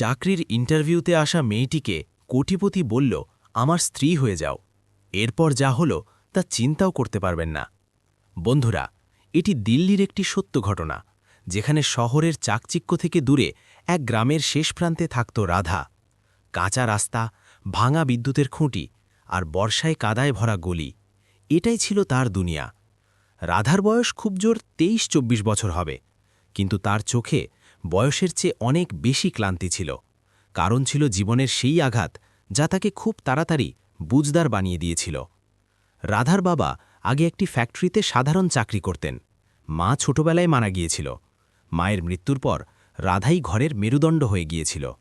চাকরির ইন্টারভিউতে আসা মেয়েটিকে কোটিপতি বলল, আমার স্ত্রী হয়ে যাও। এরপর যা হলো, তা চিন্তাও করতে পারবেন না। বন্ধুরা, এটি দিল্লির একটি সত্য ঘটনা, যেখানে শহরের চাকচিক্য থেকে দূরে এক গ্রামের শেষ প্রান্তে থাকত রাধা। কাঁচা রাস্তা, ভাঙা বিদ্যুতের খুঁটি আর বর্ষায় কাদায় ভরা গলি, এটাই ছিল তার দুনিয়া। রাধার বয়স খুব জোর তেইশ চব্বিশ বছর হবে, কিন্তু তার চোখে বয়সের চেয়ে অনেক বেশি ক্লান্তি ছিল। কারণ ছিল জীবনের সেই আঘাত যা তাকে খুব তাড়াতাড়ি বুঝদার বানিয়ে দিয়েছিল। রাধার বাবা আগে একটি ফ্যাক্টরিতে সাধারণ চাকরি করতেন। মা ছোটবেলায় মারা গিয়েছিল। মায়ের মৃত্যুর পর রাধাই ঘরের মেরুদণ্ড হয়ে গিয়েছিল।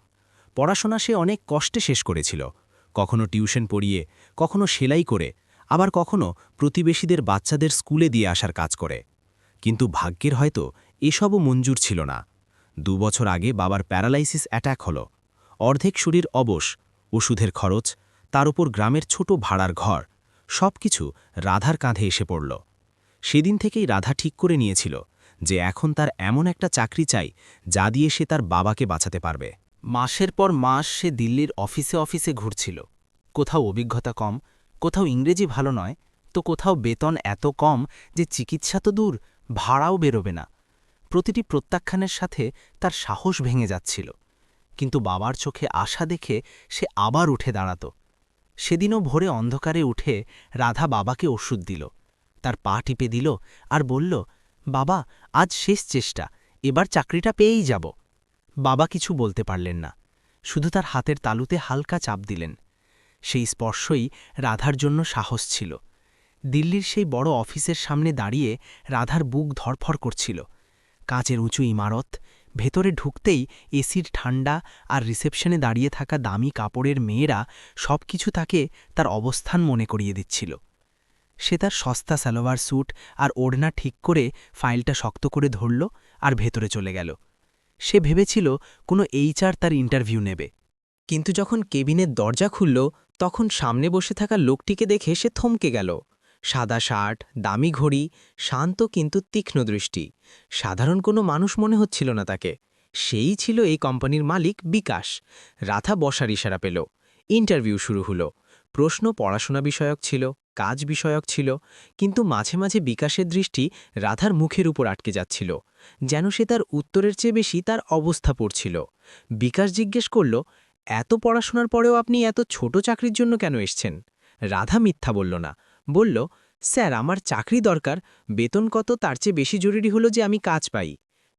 পড়াশোনা সে অনেক কষ্টে শেষ করেছিল। কখনো টিউশন পড়িয়ে, কখনো সেলাই করে, আবার কখনো প্রতিবেশীদের বাচ্চাদের স্কুলে দিয়ে আসার কাজ করে। কিন্তু ভাগ্যের হয়তো এসবও মঞ্জুর ছিল না। দু বছর আগে বাবার প্যারালাইসিস অ্যাটাক হল। অর্ধেক শরীর অবশ, ওষুধের খরচ, তার উপর গ্রামের ছোট ভাড়ার ঘর সব কিছু রাধার কাঁধে এসে পড়ল। সেদিন থেকেই রাধা ঠিক করে নিয়েছিল যে এখন তার এমন একটা চাকরি চাই যা দিয়ে সে তার বাবাকে বাঁচাতে পারবে। মাসের পর মাস সে দিল্লির অফিসে অফিসে ঘুরছিল। কোথাও অভিজ্ঞতা কম, কোথাও ইংরেজি ভালো নয়, তো কোথাও বেতন এত কম যে চিকিৎসা তো দূর, ভাড়াও বেরোবে না। প্রতিটি প্রত্যাখ্যানের সাথে তার সাহস ভেঙে যাচ্ছিল। কিন্তু বাবার চোখে আশা দেখে সে আবার উঠে দাঁড়াত। সেদিনও ভোরে অন্ধকারে উঠে রাধা বাবাকে ওষুধ দিল। তার পা টিপে দিল আর বলল, বাবা, আজ শেষ চেষ্টা, এবার চাকরিটা পেয়েই যাব। বাবা কিছু বলতে পারলেন না। শুধু তার হাতের তালুতে হালকা চাপ দিলেন। সেই স্পর্শই রাধার জন্য সাহস ছিল। দিল্লির সেই বড় অফিসের সামনে দাঁড়িয়ে রাধার বুক ধরফর করছিল। কাচের উঁচু ইমারত, ভেতরে ঢুকতেই এসির ঠান্ডা আর রিসেপশনে দাঁড়িয়ে থাকা দামি কাপড়ের মেয়েরা সব কিছু তাকে তার অবস্থান মনে করিয়ে দিচ্ছিল। সে তার সস্তা সালোয়ার স্যুট আর ওড়না ঠিক করে ফাইলটা শক্ত করে ধরল আর ভেতরে চলে গেল। সে ভেবেছিল কোনো এইচআর তার ইন্টারভিউ নেবে। কিন্তু যখন কেবিনের দরজা খুলল, তখন সামনে বসে থাকা লোকটিকে দেখে সে থমকে গেল। সাদা শার্ট, দামি ঘড়ি, শান্ত কিন্তু তীক্ষ্ণ দৃষ্টি। সাধারণ কোনো মানুষ মনে হচ্ছিল না তাকে। সেই ছিল এই কোম্পানির মালিক বিকাশ। রাধা বসার ইশারা পেল। ইন্টারভিউ শুরু হলো। প্রশ্ন পড়াশোনা বিষয়ক ছিল, কাজ বিষয়ক ছিল, কিন্তু মাঝে মাঝে বিকাশের দৃষ্টি রাধার মুখের উপর আটকে যাচ্ছিল, যেন সে তার উত্তরের চেয়ে বেশি তার অবস্থা পড়ছিল। বিকাশ জিজ্ঞেস করল, এত পড়াশোনার পরেও আপনি এত ছোট চাকরির জন্য কেন এসছেন? রাধা মিথ্যা বলল না। বলল, স্যার, আমার চাকরি দরকার। বেতন কত তার চেয়ে বেশি জরুরি হলো যে আমি কাজ পাই?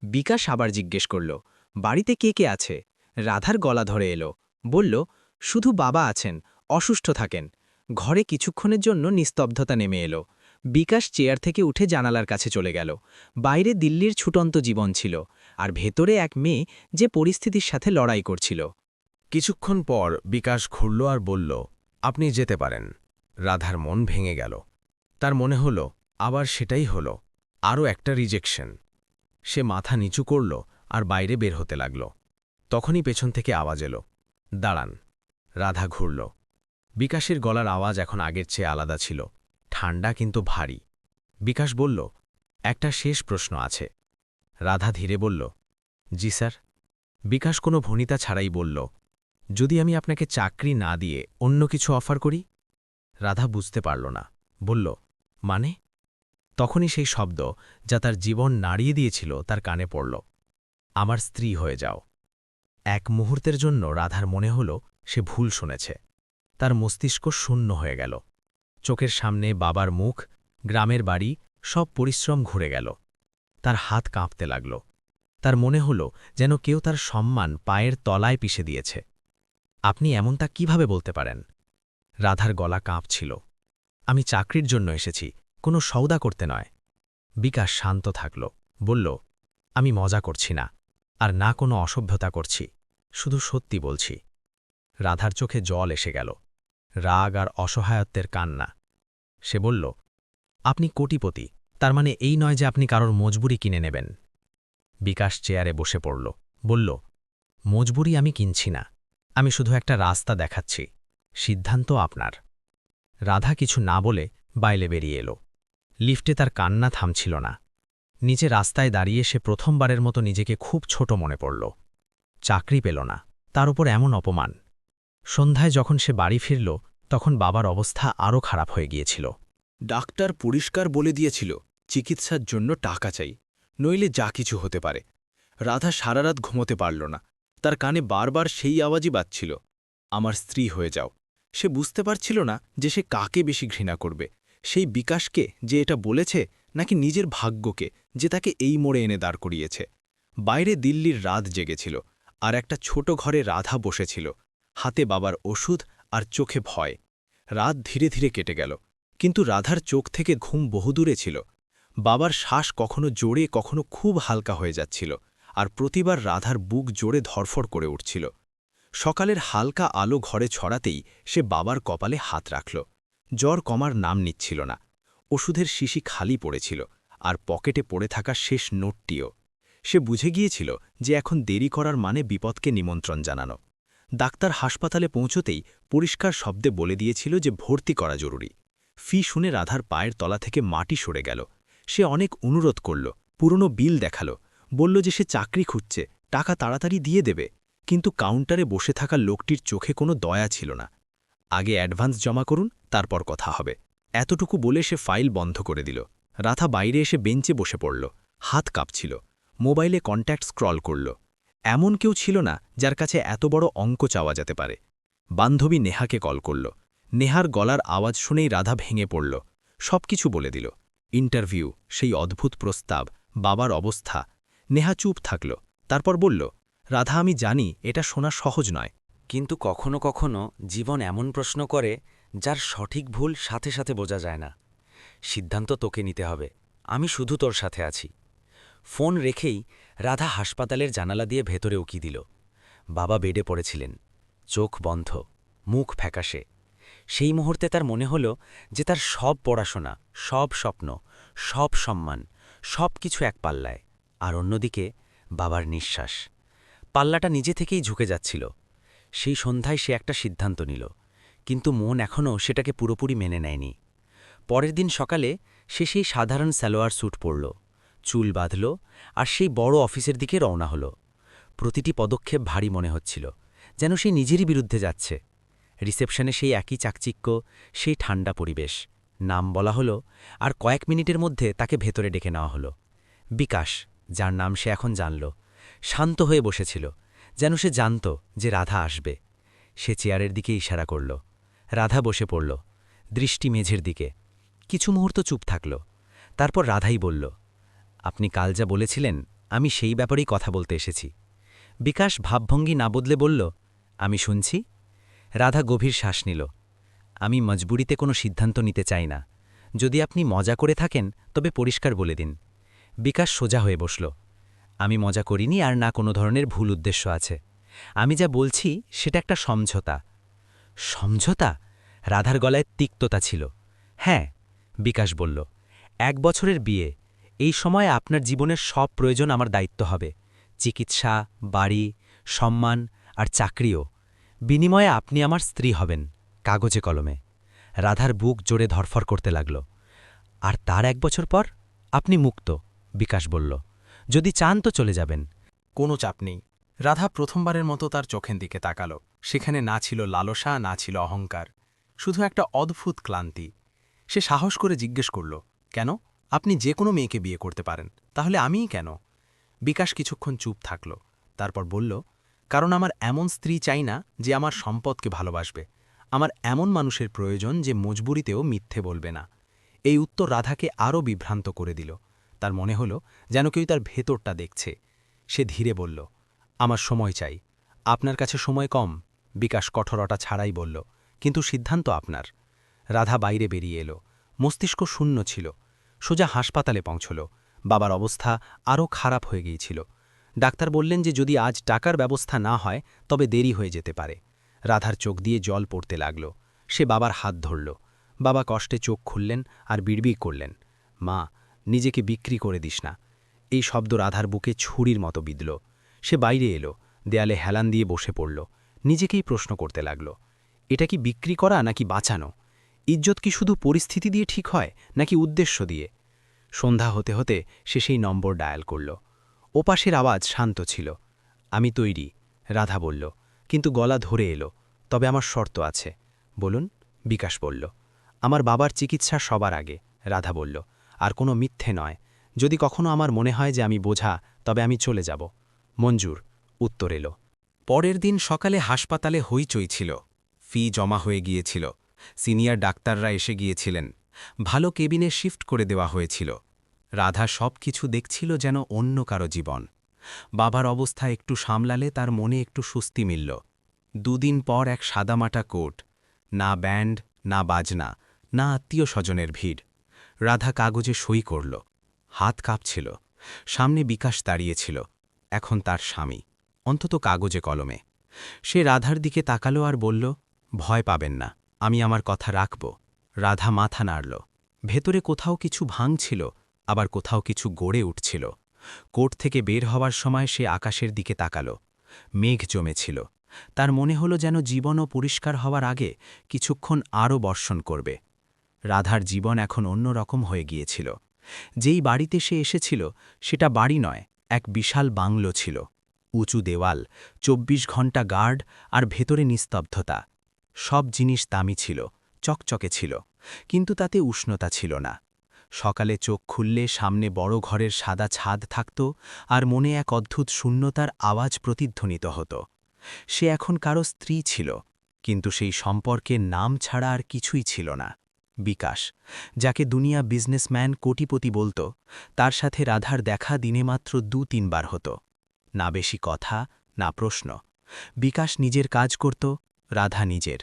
বিকাশ আবার জিজ্ঞেস করল, বাড়িতে কে কে আছে? রাধার গলা ধরে এলো, বলল, শুধু বাবা আছেন, অসুস্থ থাকেন। ঘরে কিছুক্ষণের জন্য নিস্তব্ধতা নেমে এলো। বিকাশ চেয়ার থেকে উঠে জানালার কাছে চলে গেল। বাইরে দিল্লির ছুটন্ত জীবন ছিল, আর ভেতরে এক মেয়ে যে পরিস্থিতির সাথে লড়াই করছিল। কিছুক্ষণ পর বিকাশ ঘুরল আর বলল, আপনি যেতে পারেন। রাধার মন ভেঙে গেল। তার মনে হল, আবার সেটাই হল, আরও একটা রিজেকশন সে মাথা নিচু করল আর বাইরে বের হতে লাগল। তখনই পেছন থেকে আওয়াজ এলো। দাঁড়ান। রাধা ঘুরল। বিকাশের গলার আওয়াজ এখন আগের চেয়ে আলাদা ছিল। ঠান্ডা কিন্তু ভারী। বিকাশ বলল, একটা শেষ প্রশ্ন আছে। রাধা ধীরে বলল, জি স্যার। বিকাশ কোনো ভনিতা ছাড়াই বলল, যদি আমি আপনাকে চাকরি না দিয়ে অন্য কিছু অফার করি? রাধা বুঝতে পারল না। বলল মানে? তখনই সেই শব্দ, যা তার জীবন নাড়িয়ে দিয়েছিল, তার কানে পড়ল, আমার স্ত্রী হয়ে যাও। এক মুহূর্তের জন্য রাধার মনে হল, সে ভুল শুনেছে। তার মস্তিষ্ক শূন্য হয়ে গেল। চোখের সামনে বাবার মুখ, গ্রামের বাড়ি, সব পরিশ্রম ঘুরে গেল। তার হাত কাঁপতে লাগল। তার মনে হল, যেন কেউ তার সম্মান পায়ের তলায় পিষে দিয়েছে। আপনি এমনটা কীভাবে বলতে পারেন? রাধার গলা কাঁপছিল। আমি চাকরির জন্য এসেছি, কোনো সৌদা করতে নয়। বিকাশ শান্ত থাকল, বলল, আমি মজা করছি না, আর না কোনো অসভ্যতা করছি, শুধু সত্যি বলছি। রাধার চোখে জল এসে গেল, রাগ আর অসহায়ত্বের কান্না। সে বলল, আপনি কোটিপতি, তার মানে এই নয় যে আপনি কারোর মজবুরি কিনে নেবেন। বিকাশ চেয়ারে বসে পড়ল, বলল, মজবুরি আমি কিনছি না, আমি শুধু একটা রাস্তা দেখাচ্ছি। সিদ্ধান্ত আপনার। রাধা কিছু না বলে বাইলে বেরিয়ে এলো। লিফটে তার কান্না থামছিল না। নিচে রাস্তায় দাঁড়িয়ে সে প্রথমবারের মতো নিজেকে খুব ছোট মনে পড়ল। চাকরি পেল না, তার উপর এমন অপমান। সন্ধ্যায় যখন সে বাড়ি ফিরল, তখন বাবার অবস্থা আরও খারাপ হয়ে গিয়েছিল। ডাক্তার পরিষ্কার বলে দিয়েছিল, চিকিৎসার জন্য টাকা চাই, নইলে যা কিছু হতে পারে। রাধা সারা রাত ঘুমোতে পারল না। তার কানে বারবার সেই আওয়াজই বাজছিল, আমার স্ত্রী হয়ে যাও। সে বুঝতে পারছিল না যে সে কাকে বেশি ঘৃণা করবে। সেই বিকাশকে যে এটা বলেছে নাকি নিজের ভাগ্যকে যে তাকে এই মোড়ে এনে দাঁড় করিয়েছে। বাইরে দিল্লির রাত জেগেছিল আর একটা ছোট ঘরে রাধা বসেছিল। হাতে বাবার ওষুধ আর চোখে ভয়। রাত ধীরে ধীরে কেটে গেল, কিন্তু রাধার চোখ থেকে ঘুম বহুদূরে ছিল। বাবার শ্বাস কখনো জোরে, কখনো খুব হালকা হয়ে যাচ্ছিল আর প্রতিবার রাধার বুক জোরে ধরফর করে উঠছিল। সকালের হালকা আলো ঘরে ছড়াতেই সে বাবার কপালে হাত রাখল। জ্বর কমার নাম নিচ্ছিল না। ওষুধের শিশি খালি পড়েছিল আর পকেটে পড়ে থাকা শেষ নোটটিও। সে বুঝে গিয়েছিল যে এখন দেরি করার মানে বিপদকে নিমন্ত্রণ জানানো। ডাক্তার হাসপাতালে পৌঁছতেই পরিষ্কার শব্দে বলে দিয়েছিল যে ভর্তি করা জরুরি। ফি শুনে রাধার পায়ের তলা থেকে মাটি সরে গেল। সে অনেক অনুরোধ করল, পুরনো বিল দেখাল। বলল যে সে চাকরি খুঁজছে, টাকা তাড়াতাড়ি দিয়ে দেবে। কিন্তু কাউন্টারে বসে থাকা লোকটির চোখে কোনো দয়া ছিল না। আগে অ্যাডভান্স জমা করুন, তারপর কথা হবে। এতটুকু বলে সে ফাইল বন্ধ করে দিল। রাথা বাইরে এসে বেঞ্চে বসে পড়ল। হাত কাঁপছিল। মোবাইলে কন্ট্যাক্ট স্ক্রল করল। এমন কেউ ছিল না যার কাছে এত বড় অঙ্ক চাওয়া যেতে পারে। বান্ধবী নেহাকে কল করল। নেহার গলার আওয়াজ শুনেই রাধা ভেঙে পড়ল। সব কিছু বলে দিল। ইন্টারভিউ, সেই অদ্ভুত প্রস্তাব, বাবার অবস্থা। নেহা চুপ থাকল। তারপর বলল রাধা, আমি জানি এটা শোনা সহজ নয়। কিন্তু কখনো কখনো জীবন এমন প্রশ্ন করে যার সঠিক ভুল সাথে সাথে বোঝা যায় না। সিদ্ধান্ত তোকে নিতে হবে। আমি শুধু তোর সাথে আছি। ফোন রেখেই রাধা হাসপাতালের জানালা দিয়ে ভেতরে উকি দিল। বাবা বেডে পড়েছিলেন। চোখ বন্ধ, মুখ ফ্যাকাশে। সেই মুহূর্তে তার মনে হল যে তার সব পড়াশোনা, সব স্বপ্ন, সব সম্মান, সব কিছু এক পাল্লায়। আর অন্যদিকে বাবার নিঃশ্বাস। পাল্লাটা নিজে থেকেই ঝুঁকে যাচ্ছিল। সেই সন্ধ্যায় সে একটা সিদ্ধান্ত নিল, কিন্তু মন এখনও সেটাকে পুরোপুরি মেনে নেয়নি। পরের দিন সকালে সে সেই সাধারণ স্যালোয়ার স্যুট পরল, চুল বাঁধল আর সেই বড় অফিসের দিকে রওনা হল। প্রতিটি পদক্ষেপ ভারী মনে হচ্ছিল, যেন সে নিজেরই বিরুদ্ধে যাচ্ছে। রিসেপশনে সেই একই চাকচিক্য, সেই ঠান্ডা পরিবেশ, নাম বলা হলো আর কয়েক মিনিটের মধ্যে তাকে ভেতরে ডেকে নেওয়া হলো। বিকাশ, যার নাম সে এখন জানল শান্ত হয়ে বসেছিল, যেন সে জানত যে রাধা আসবে। সে চেয়ারের দিকে ইশারা করল। রাধা বসে পড়ল, দৃষ্টি মেঝের দিকে। কিছু মুহূর্ত চুপ থাকল। তারপর রাধাই বলল, আপনি কাল যা বলেছিলেন, আমি সেই ব্যাপারেই কথা বলতে এসেছি। বিকাশ ভাবভঙ্গি না বদলে বলল, আমি শুনছি? রাধা গভীর শ্বাস নিল, আমি মজবুরিতে কোনো সিদ্ধান্ত নিতে চাই না। যদি আপনি মজা করে থাকেন, তবে পরিষ্কার বলে দিন। বিকাশ সোজা হয়ে বসল। আমি মজা করিনি আর না কোনো ধরনের ভুল উদ্দেশ্য আছে। আমি যা বলছি সেটা একটা সমঝোতা। সমঝোতা? রাধার গলায় তিক্ততা ছিল। হ্যাঁ বিকাশ বলল, এক বছরের বিয়ে। এই সময় আপনার জীবনের সব প্রয়োজন আমার দায়িত্ব হবে। চিকিৎসা, বাড়ি, সম্মান আর চাকরিও। বিনিময়ে আপনি আমার স্ত্রী হবেন, কাগজে কলমে। রাধার বুক জোরে ধরফর করতে লাগল। আর তার এক বছর পর আপনি মুক্ত, বিকাশ বলল। যদি চান তো চলে যাবেন। কোনো চাপ নেই। রাধা প্রথমবারের মতো তার চোখের দিকে তাকালো। সেখানে না ছিল লালসা, না ছিল অহংকার। শুধু একটা অদ্ভুত ক্লান্তি। সে সাহস করে জিজ্ঞেস করল, কেন? আপনি যে কোনো মেয়েকে বিয়ে করতে পারেন। তাহলে আমিই কেন? বিকাশ কিছুক্ষণ চুপ থাকল। তারপর বলল, কারণ আমার এমন স্ত্রী চাই না যে আমার সম্পদকে ভালোবাসবে। আমার এমন মানুষের প্রয়োজন যে মজবুরিতেও মিথ্যে বলবে না। এই উত্তর রাধাকে আরও বিভ্রান্ত করে দিল। তার মনে হল যেন কেউ তার ভেতরটা দেখছে। সে ধীরে বলল, আমার সময় চাই। আপনার কাছে সময় কম। বিকাশ কঠোরতা ছাড়াই বলল, কিন্তু সিদ্ধান্ত আপনার। রাধা বাইরে বেরিয়ে এলো। মস্তিষ্ক শূন্য ছিল। সোজা হাসপাতালে পৌঁছল। বাবার অবস্থা আরও খারাপ হয়ে গিয়েছিল। ডাক্তার বললেন যে, যদি আজ টাকার ব্যবস্থা না হয়, তবে দেরি হয়ে যেতে পারে। রাধার চোখ দিয়ে জল পড়তে লাগল। সে বাবার হাত ধরল। বাবা কষ্টে চোখ খুললেন আর বিড়বিড় করলেন। মা নিজেকে বিক্রি করে দিস না। এই শব্দ রাধার বুকে ছুরির মতো বিঁধল। সে বাইরে এলো, দেয়ালে হেলান দিয়ে বসে পড়ল। নিজেকেই প্রশ্ন করতে লাগল, এটা কি বিক্রি করা নাকি বাঁচানো? ইজ্জত কি শুধু পরিস্থিতি দিয়ে ঠিক হয়, নাকি উদ্দেশ্য দিয়ে? সন্ধ্যা হতে হতে সে সেই নম্বর ডায়াল করল। ওপাশের আওয়াজ শান্ত ছিল। আমি তৈরি, রাধা বলল, কিন্তু গলা ধরে এলো, তবে আমার শর্ত আছে। বলুন, বিকাশ বলল, আমার বাবার চিকিৎসা সবার আগে, রাধা বলল আর কোনো মিথ্যে নয়। যদি কখনো আমার মনে হয় যে আমি বোঝা, তবে আমি চলে যাব। মঞ্জুর, উত্তর এলো। পরের দিন সকালে হাসপাতালে হইচই ছিল। ফি জমা হয়ে গিয়েছিল। সিনিয়র ডাক্তাররা এসে গিয়েছিলেন। ভালো কেবিনে শিফট করে দেওয়া হয়েছিল। রাধা সব কিছু দেখছিল যেন অন্য কারও জীবন। বাবার অবস্থা একটু সামলালে তার মনে একটু স্বস্তি মিলল। দুদিন পর এক সাদামাটা কোট। না ব্যান্ড, না বাজনা, না আত্মীয় স্বজনের ভিড়। রাধা কাগজে সই করল। হাত কাঁপছিল। সামনে বিকাশ দাঁড়িয়েছিল। এখন তার স্বামী। অন্তত কাগজে কলমে। সে রাধার দিকে তাকালো আর বলল, ভয় পাবেন না, আমি আমার কথা রাখব। রাধা মাথা নাড়ল। ভেতরে কোথাও কিছু ভাঙছিল, আবার কোথাও কিছু গড়ে উঠছিল। কোর্ট থেকে বের হওয়ার সময় সে আকাশের দিকে তাকালো। মেঘ জমেছিল। তার মনে হলো যেন জীবনও পরিষ্কার হওয়ার আগে কিছুক্ষণ আরও বর্ষণ করবে। রাধার জীবন এখন অন্যরকম হয়ে গিয়েছিল। যেই বাড়িতে সে এসেছিল, সেটা বাড়ি নয়, এক বিশাল বাংলো ছিল। উঁচু দেওয়াল ২৪ ঘণ্টা গার্ড আর ভেতরে নিস্তব্ধতা। সব জিনিস দামি ছিল, চকচকে ছিল, কিন্তু তাতে উষ্ণতা ছিল না। সকালে চোখ খুললে সামনে বড় ঘরের সাদা ছাদ থাকত আর মনে এক অদ্ভুত শূন্যতার আওয়াজ প্রতিধ্বনিত হতো। সে এখন কারও স্ত্রী ছিল, কিন্তু সেই সম্পর্কের নাম ছাড়া আর কিছুই ছিল না। বিকাশ, যাকে দুনিয়া বিজনেসম্যান কোটিপতি বলত, তার সাথে রাধার দেখা দিনে মাত্র দু তিনবার হতো। না বেশি কথা, না প্রশ্ন। বিকাশ নিজের কাজ করত, রাধা নিজের।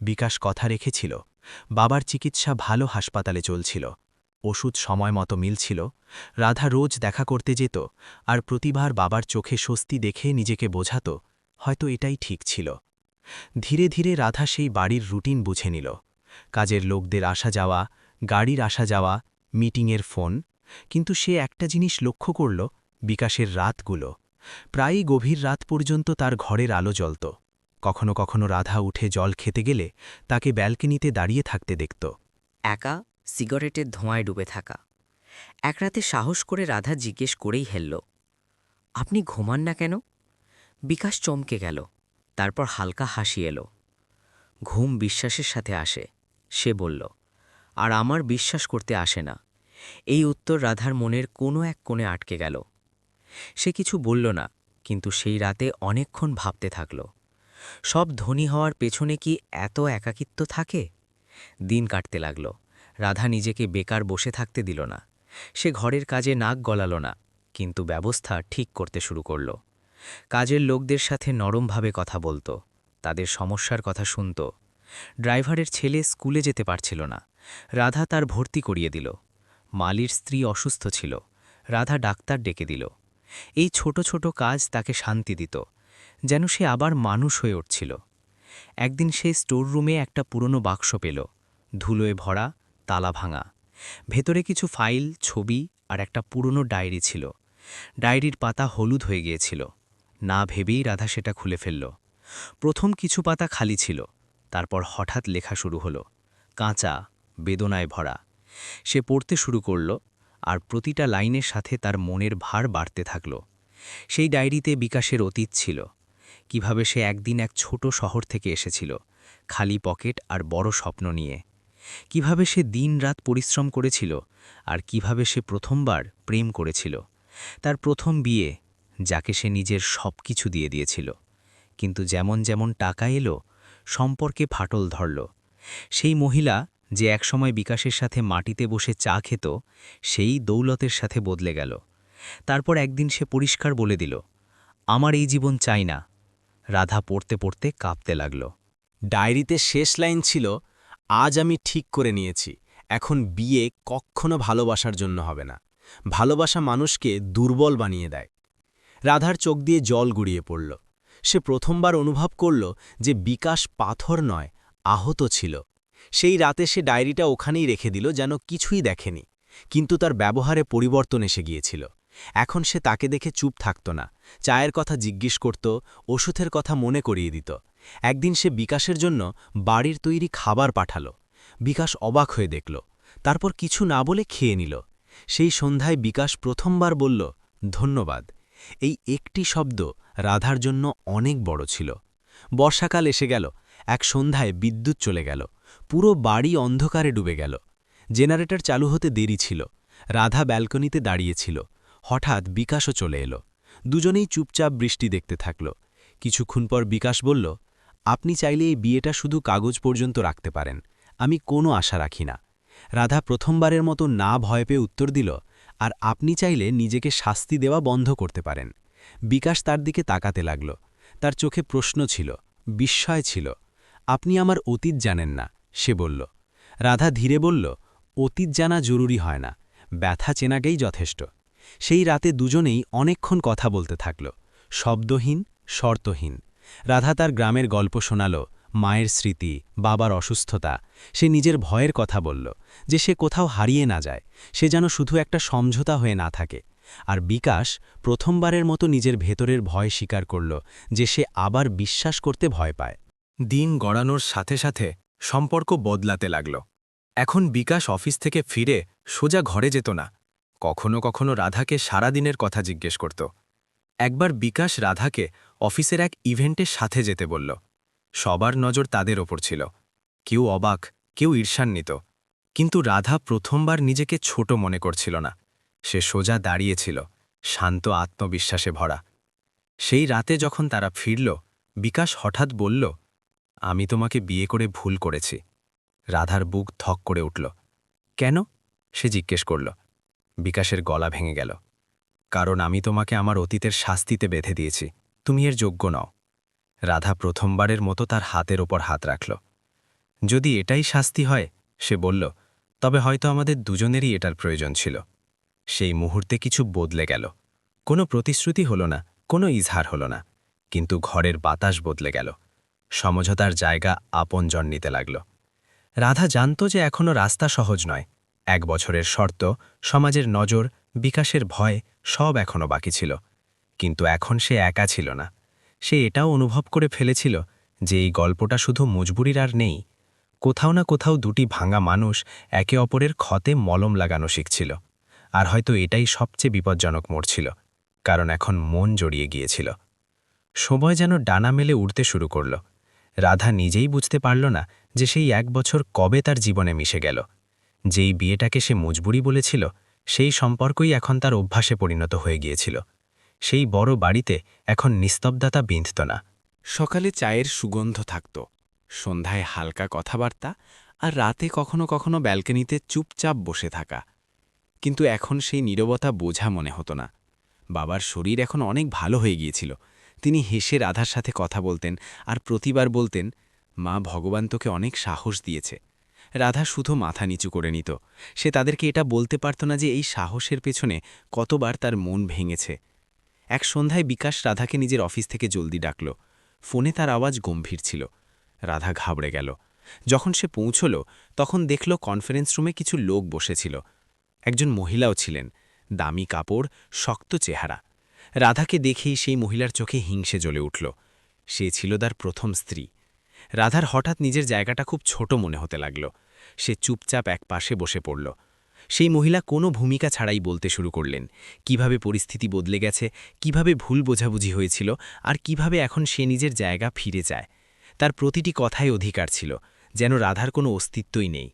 বিকাশ কথা রেখেছিল, বাবার চিকিৎসা ভালো হাসপাতালে চলছিল, ওষুধ সময় মতো মিলছিল, রাধা রোজ দেখা করতে যেত, আর প্রতিবার বাবার চোখে স্বস্তি দেখে নিজেকে বোঝাত, হয়তো এটাই ঠিক ছিল। ধীরে ধীরে রাধা সেই বাড়ির রুটিন বুঝে নিল। কাজের লোকদের আসা যাওয়া, গাড়ির আসা যাওয়া, মিটিংয়ের ফোন, কিন্তু সে একটা জিনিস লক্ষ্য করল, বিকাশের রাতগুলো। প্রায়ই গভীর রাত পর্যন্ত তার ঘরের আলো জ্বলত। কখনো কখনো রাধা উঠে জল খেতে গেলে তাকে ব্যালকনিতে দাঁড়িয়ে থাকতে দেখত। একা সিগারেটের ধোঁয়ায় ডুবে থাকা। এক রাতে সাহস করে রাধা জিজ্ঞেস করেই হেলল, আপনি ঘুমান না কেন? বিকাশ চমকে গেল, তারপর হালকা হাসি এলো। ঘুম বিশ্বাসের সাথে আসে। সে বলল, আর আমার বিশ্বাস করতে আসে না। এই উত্তর রাধার মনের কোনো এক কোণে আটকে গেল। সে কিছু বলল না, কিন্তু সেই রাতে অনেকক্ষণ ভাবতে থাকল। সব ধনী হওয়ার পেছনে কি এত একাকিত্ব থাকে? দিন কাটতে লাগল। রাধা নিজেকে বেকার বসে থাকতে দিল না। সে ঘরের কাজে নাক গলাল না, কিন্তু ব্যবস্থা ঠিক করতে শুরু করল। কাজের লোকদের সাথে নরমভাবে কথা বলতো, তাদের সমস্যার কথা শুনত ড্রাইভারের ছেলে স্কুলে যেতে পারছিল না। রাধা তার ভর্তি করিয়ে দিল। মালির স্ত্রী অসুস্থ ছিল। রাধা ডাক্তার ডেকে দিল। এই ছোট ছোট কাজ তাকে শান্তি দিত, যেন সে আবার মানুষ হয়ে উঠছিল। একদিন সে স্টোর রুমে একটা পুরনো বাক্স পেল। ধুলোয় ভরা, তালা ভাঙা। ভেতরে কিছু ফাইল, ছবি আর একটা পুরনো ডায়েরি ছিল। ডায়েরির পাতা হলুদ হয়ে গিয়েছিল। না ভেবেই রাধা সেটা খুলে ফেলল। প্রথম কিছু পাতা খালি ছিল। তারপর হঠাৎ লেখা শুরু হলো, কাঁচা, বেদনায় ভরা। সে পড়তে শুরু করল আর প্রতিটা লাইনের সাথে তার মনের ভার বাড়তে থাকল। সেই ডায়েরিতে বিকাশের অতীত ছিল, কীভাবে সে একদিন এক ছোট শহর থেকে এসেছিল, খালি পকেট আর বড় স্বপ্ন নিয়ে। কীভাবে সে দিনরাত পরিশ্রম করেছিল আর কীভাবে সে প্রথমবার প্রেম করেছিল। তার প্রথম বিয়ে, যাকে সে নিজের সব কিছু দিয়ে দিয়েছিল। কিন্তু যেমন যেমন টাকা এলো সম্পর্কে ফাটল ধরল। সেই মহিলা যে একসময় বিকাশের সাথে মাটিতে বসে চা খেত, সেই দৌলতের সাথে বদলে গেল। তারপর একদিন সে পরিষ্কার বলে দিল, আমার এই জীবন চাই না। রাধা পড়তে পড়তে কাঁপতে লাগল। ডায়েরিতে শেষ লাইন ছিল, আজ আমি ঠিক করে নিয়েছি, এখন বিয়ে কখনো ভালোবাসার জন্য হবে না। ভালোবাসা মানুষকে দুর্বল বানিয়ে দেয়। রাধার চোখ দিয়ে জল গড়িয়ে পড়ল। সে প্রথমবার অনুভব করল যে বিকাশ পাথর নয়, আহত ছিল। সেই রাতে সে ডায়েরিটা ওখানেই রেখে দিল যেন কিছুই দেখেনি, কিন্তু তার ব্যবহারে পরিবর্তন এসে গিয়েছিল। এখন সে তাকে দেখে চুপ থাকত না, চায়ের কথা জিজ্ঞেস করত, ওষুধের কথা মনে করিয়ে দিত। একদিন সে বিকাশের জন্য বাড়ির তৈরি খাবার পাঠাল। বিকাশ অবাক হয়ে দেখল, তারপর কিছু না বলে খেয়ে নিল। সেই সন্ধ্যায় বিকাশ প্রথমবার বলল, ধন্যবাদ। এই একটি শব্দ রাধার জন্য অনেক বড় ছিল। বর্ষাকাল এসে গেল, এক সন্ধ্যায় বিদ্যুৎ চলে গেল, পুরো বাড়ি অন্ধকারে ডুবে গেল। জেনারেটর চালু হতে দেরি ছিল, রাধা ব্যালকনিতে দাঁড়িয়েছিল, হঠাৎ বিকাশও চলে এলো। দুজনেই চুপচাপ বৃষ্টি দেখতে থাকল। কিছুক্ষণ পর বিকাশ বলল, আপনি চাইলে এই বিয়েটা শুধু কাগজ পর্যন্ত রাখতে পারেন, আমি কোনো আশা রাখি না। রাধা প্রথমবারের মতো না ভয় পেয়ে উত্তর দিল, আর আপনি চাইলে নিজেকে শাস্তি দেওয়া বন্ধ করতে পারেন। বিকাশ তার দিকে তাকাতে লাগল। তার চোখে প্রশ্ন ছিল, বিস্ময় ছিল। আপনি আমার অতীত জানেন না, সে বলল। রাধা ধীরে বলল, অতীত জানা জরুরি হয় না, ব্যথা চেনাকেই যথেষ্ট। সেই রাতে দুজনেই অনেকক্ষণ কথা বলতে থাকল, শব্দহীন, শর্তহীন। রাধা তার গ্রামের গল্প শোনাল, মায়ের স্মৃতি, বাবার অসুস্থতা, সে নিজের ভয়ের কথা বলল, যে সে কোথাও হারিয়ে না যায়, সে যেন শুধু একটা সমঝোতা হয়ে না থাকে। আর বিকাশ প্রথমবারের মতো নিজের ভেতরের ভয় স্বীকার করল যে সে আবার বিশ্বাস করতে ভয় পায়। দিন গড়ানোর সাথে সাথে সম্পর্ক বদলাতে লাগল। এখন বিকাশ অফিস থেকে ফিরে সোজা ঘরে যেত না। কখনো কখনো রাধাকে সারাদিনের কথা জিজ্ঞেস করত। একবার বিকাশ রাধাকে অফিসের এক ইভেন্টের সাথে যেতে বলল। সবার নজর তাদের ওপর ছিল। কেউ অবাক, কেউ ঈর্ষান্বিত। কিন্তু রাধা প্রথমবার নিজেকে ছোট মনে করছিল না। সে সোজা দাঁড়িয়েছিল, শান্ত আত্মবিশ্বাসে ভরা। সেই রাতে যখন তারা ফিরল, বিকাশ হঠাৎ বলল, আমি তোমাকে বিয়ে করে ভুল করেছি। রাধার বুক ধক করে উঠল। কেন? সে জিজ্ঞেস করল। বিকাশের গলা ভেঙে গেল। কারণ আমি তোমাকে আমার অতীতের শাস্তিতে বেঁধে দিয়েছি। তুমি এর যোগ্য নও। রাধা প্রথমবারের মতো তার হাতের ওপর হাত রাখল। যদি এটাই শাস্তি হয়, সে বলল, তবে হয়তো আমাদের দুজনেরই এটার প্রয়োজন ছিল। সেই মুহূর্তে কিছু বদলে গেল। কোনো প্রতিশ্রুতি হল না, কোনো ইজহার হল না, কিন্তু ঘরের বাতাস বদলে গেল। সমঝোতার জায়গা আপনজন নিতে লাগল। রাধা জানত যে এখনও রাস্তা সহজ নয়। এক বছরের শর্ত, সমাজের নজর, বিকাশের ভয়, সব এখনও বাকি ছিল। কিন্তু এখন সে একা ছিল না। সে এটাও অনুভব করে ফেলেছিল যে এই গল্পটা শুধু মজবুরির আর নেই। কোথাও না কোথাও দুটি ভাঙা মানুষ একে অপরের ক্ষতে মলম লাগানো শিখছিল। আর হয়তো এটাই সবচেয়ে বিপজ্জনক মোড় ছিল, কারণ এখন মন জড়িয়ে গিয়েছিল। সময় যেন ডানা মেলে উড়তে শুরু করল। রাধা নিজেই বুঝতে পারল না যে সেই এক বছর কবে তার জীবনে মিশে গেল। যেই বিয়েটাকে সে মজবুরি বলেছিল, সেই সম্পর্কই এখন তার অভ্যাসে পরিণত হয়ে গিয়েছিল। সেই বড় বাড়িতে এখন নিস্তব্ধতা বিঁধত না। সকালে চায়ের সুগন্ধ থাকত। সন্ধ্যায় হালকা কথাবার্তা আর রাতে কখনো কখনো ব্যালকনিতে চুপচাপ বসে থাকা। কিন্তু এখন সেই নীরবতা বোঝা মনে হতো না। বাবার শরীর এখন অনেক ভালো হয়ে গিয়েছিল। তিনি হেসে রাধার সাথে কথা বলতেন আর প্রতিবার বলতেন, মা ভগবান তোকে অনেক সাহস দিয়েছে। রাধা শুধু মাথা নিচু করে নিত। সে তাদেরকে এটা বলতে পারত না যে এই সাহসের পেছনে কতবার তার মন ভেঙেছে। এক সন্ধ্যায় বিকাশ রাধাকে নিজের অফিস থেকে জলদি ডাকল। ফোনে তার আওয়াজ গম্ভীর ছিল। রাধা ঘাবড়ে গেল। যখন সে পৌঁছল, তখন দেখল কনফারেন্স রুমে কিছু লোক বসেছিল। একজন মহিলাও ছিলেন, দামি কাপড়, শক্ত চেহারা। রাধাকে দেখেই সেই মহিলার চোখে হিংসে জ্বলে উঠল। সে ছিল তার প্রথম স্ত্রী। রাধার হঠাৎ নিজের জায়গাটা খুব ছোট মনে হতে লাগল। সে চুপচাপ এক পাশে বসে পড়ল। সেই মহিলা কোনো ভূমিকা ছাড়াই বলতে শুরু করলেন। কীভাবে পরিস্থিতি বদলে গেছে, কীভাবে ভুল বোঝাবুঝি হয়েছিল, আর কীভাবে এখন সে নিজের জায়গা ফিরে যায় তার প্রতিটি কথায় অধিকার ছিল, যেন রাধার কোনো অস্তিত্বই নেই।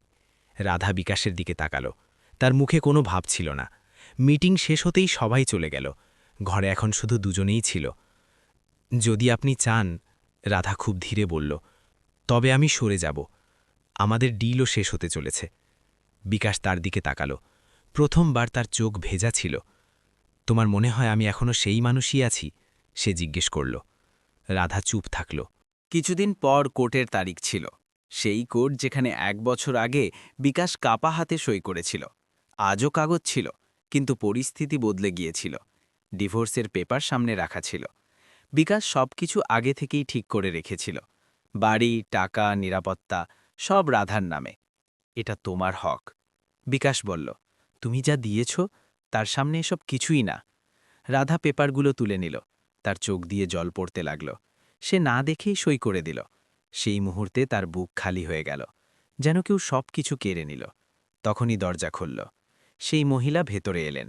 রাধা বিকাশের দিকে তাকাল। তার মুখে কোনো ভাব ছিল না। মিটিং শেষ হতেই সবাই চলে গেল। ঘরে এখন শুধু দুজনেই ছিল। যদি আপনি চান, রাধা খুব ধীরে বলল, তবে আমি সরে যাব। আমাদের ডিলও শেষ হতে চলেছে। বিকাশ তার দিকে তাকালো। প্রথমবার তার চোখ ভেজা ছিল। তোমার মনে হয় আমি এখনও সেই মানুষই আছি? সে জিজ্ঞেস করল। রাধা চুপ থাকল। কিছুদিন পর কোর্টের তারিখ ছিল। সেই কোর্ট যেখানে এক বছর আগে বিকাশ কাপা হাতে সই করেছিল। আজও কাগজ ছিল, কিন্তু পরিস্থিতি বদলে গিয়েছিল। ডিভোর্সের পেপার সামনে রাখা ছিল। বিকাশ সবকিছু আগে থেকেই ঠিক করে রেখেছিল। বাড়ি, টাকা, নিরাপত্তা, সব রাধার নামে। এটা তোমার হক। বিকাশ বলল, তুমি যা দিয়েছ, তার সামনে এসব কিছুই না। রাধা পেপারগুলো তুলে নিল। তার চোখ দিয়ে জল পড়তে লাগল। সে না দেখেই সই করে দিল। সেই মুহূর্তে তার বুক খালি হয়ে গেল। যেন কেউ সব কিছু কেড়ে নিল। তখনই দরজা খুলল। সেই মহিলা ভেতরে এলেন।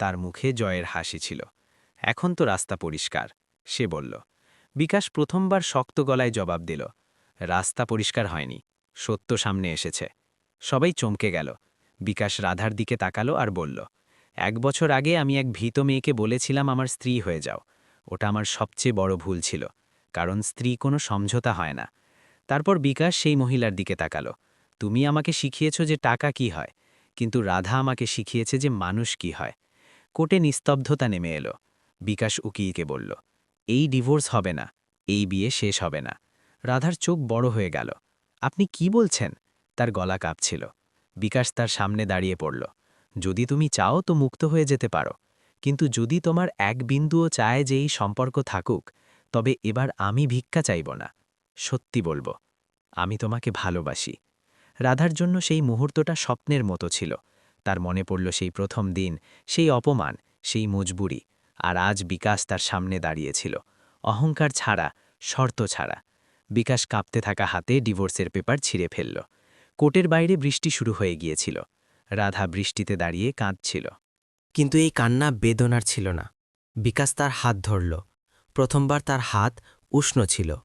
তার মুখে জয়ের হাসি ছিল। এখন তো রাস্তা পরিষ্কার সে বলল। বিকাশ প্রথমবার শক্ত গলায় জবাব দিল। রাস্তা পরিষ্কার হয়নি, সত্য সামনে এসেছে। সবাই চমকে গেল। বিকাশ রাধার দিকে তাকালো আর বলল, এক বছর আগে আমি এক ভীত মেয়েকে বলেছিলাম আমার স্ত্রী হয়ে যাও। ওটা আমার সবচেয়ে বড় ভুল ছিল, কারণ স্ত্রী কোনো সমঝোতা হয় না। তারপর বিকাশ সেই মহিলার দিকে তাকালো। তুমি আমাকে শিখিয়েছ যে টাকা কি হয়। কিন্তু রাধা আমাকে শিখিয়েছে যে মানুষ কি হয়। কোটে নিস্তব্ধতা নেমে এলো। বিকাশ উকিলকে বলল, এই ডিভোর্স হবে না, এই বিয়ে শেষ হবে না। রাধার চোখ বড় হয়ে গেল। আপনি কি বলছেন? তার গলা কাঁপছিল। বিকাশ তার সামনে দাঁড়িয়ে পড়ল। যদি তুমি চাও তো মুক্ত হয়ে যেতে পারো। কিন্তু যদি তোমার এক বিন্দুও চায় যে এই সম্পর্ক থাকুক, তবে এবার আমি ভিক্ষা চাইব না। সত্যি বলব, আমি তোমাকে ভালোবাসি। রাধার জন্য সেই মুহূর্তটা স্বপ্নের মতো ছিল। তার মনে পড়ল সেই প্রথম দিন, সেই অপমান, সেই মজবুরি, আর আজ বিকাশ তার সামনে দাঁড়িয়েছিল। অহংকার ছাড়া, শর্ত ছাড়া। বিকাশ কাঁপতে থাকা হাতে ডিভোর্সের পেপার ছিঁড়ে ফেলল। কোর্টের বাইরে বৃষ্টি শুরু হয়ে গিয়েছিল। রাধা বৃষ্টিতে দাঁড়িয়ে কাঁদছিল। কিন্তু এই কান্না বেদনার ছিল না। বিকাশ তার হাত ধরল। প্রথমবার তার হাত উষ্ণ ছিল।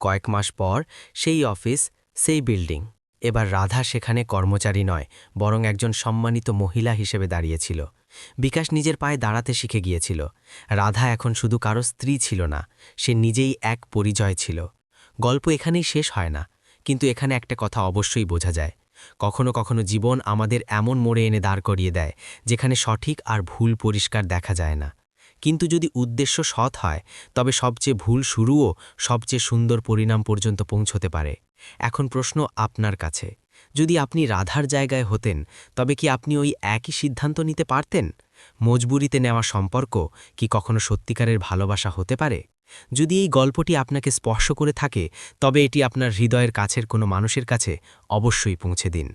কয়েক মাস পর সেই অফিস, সেই বিল্ডিং। এবার রাধা সেখানে কর্মচারী নয়, বরং একজন সম্মানিত মহিলা হিসেবে দাঁড়িয়েছিল। বিকাশ নিজের পায়ে দাঁড়াতে শিখে গিয়েছিল। রাধা এখন শুধু কারও স্ত্রী ছিল না, সে নিজেই এক পরিচয় ছিল। গল্প এখানেই শেষ হয় না, কিন্তু এখানে একটা কথা অবশ্যই বোঝা যায়। কখনো কখনো জীবন আমাদের এমন মোড়ে এনে দাঁড় করিয়ে দেয়, যেখানে সঠিক আর ভুল পরিষ্কার দেখা যায় না। কিন্তু যদি উদ্দেশ্য সৎ হয়, তবে সবচেয়ে ভুল শুরুও সবচেয়ে সুন্দর পরিণাম পর্যন্ত পৌঁছতে পারে। এখন প্রশ্ন আপনার কাছে। যদি আপনি রাধার জায়গায় হতেন, তবে কি আপনি ওই একই সিদ্ধান্ত নিতে পারতেন? মজবুরিতে নেওয়া সম্পর্ক কি কখনো সত্যিকারের ভালোবাসা হতে পারে? যদি এই গল্পটি আপনাকে স্পর্শ করে থাকে, তবে এটি আপনার হৃদয়ের কাছের কোনো মানুষের কাছে অবশ্যই পৌঁছে দিন।